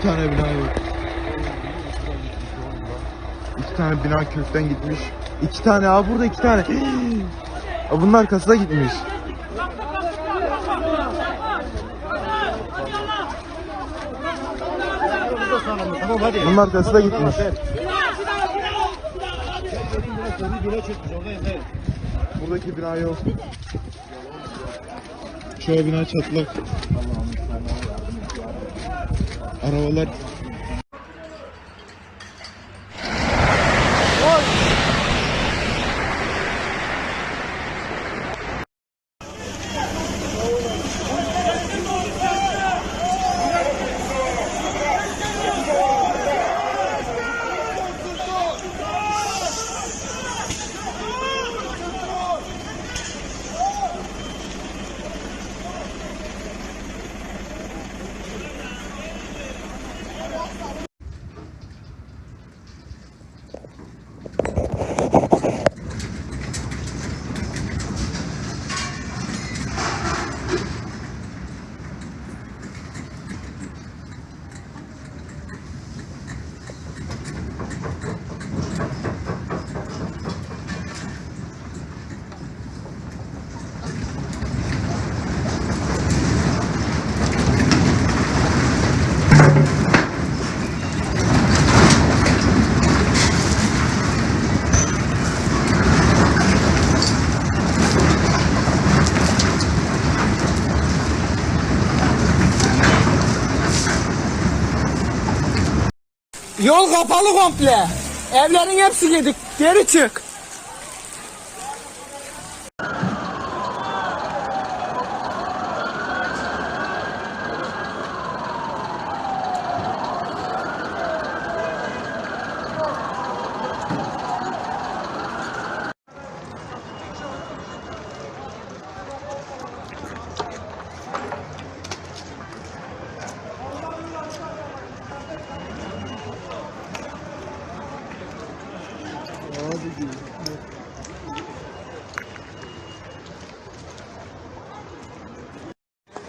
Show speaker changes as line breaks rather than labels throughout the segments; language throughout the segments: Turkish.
İki tane bina yok. İki tane bina kökten gitmiş. İki tane abi burada iki tane. Bunun arkasına gitmiş. Bunun arkasına gitmiş. Buradaki bina yok. Şu bina çatlak. Arabalar
Yol kapalı komple. Evlerin hepsi yedik. Geri çık.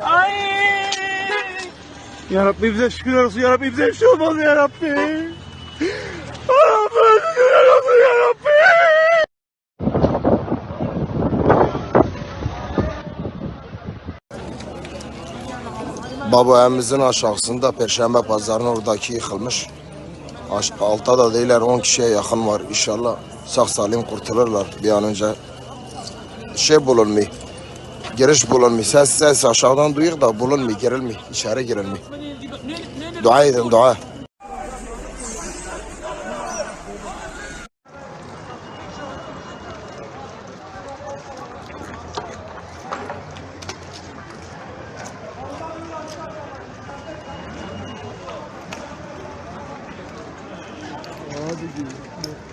Ay!
Ya Rabbi bize şükürler olsun ya Rabbi bize bir şey olmaz ya Rabbi. Allah'ım şükürler olsun ya Rabbi.
Baba evimizin aşağısında Perşembe pazarının oradaki yıkılmış. Altta da değiller 10 kişiye yakın var. İnşallah sağ salim kurtulurlar bir an önce. Şey bulunmuyor. Giriş bulunmuyor. Ses ses aşağıdan duyuyor da bulunmuyor. Girilmiyor. İçeri girilmiyor. Dua edin dua. Thank you.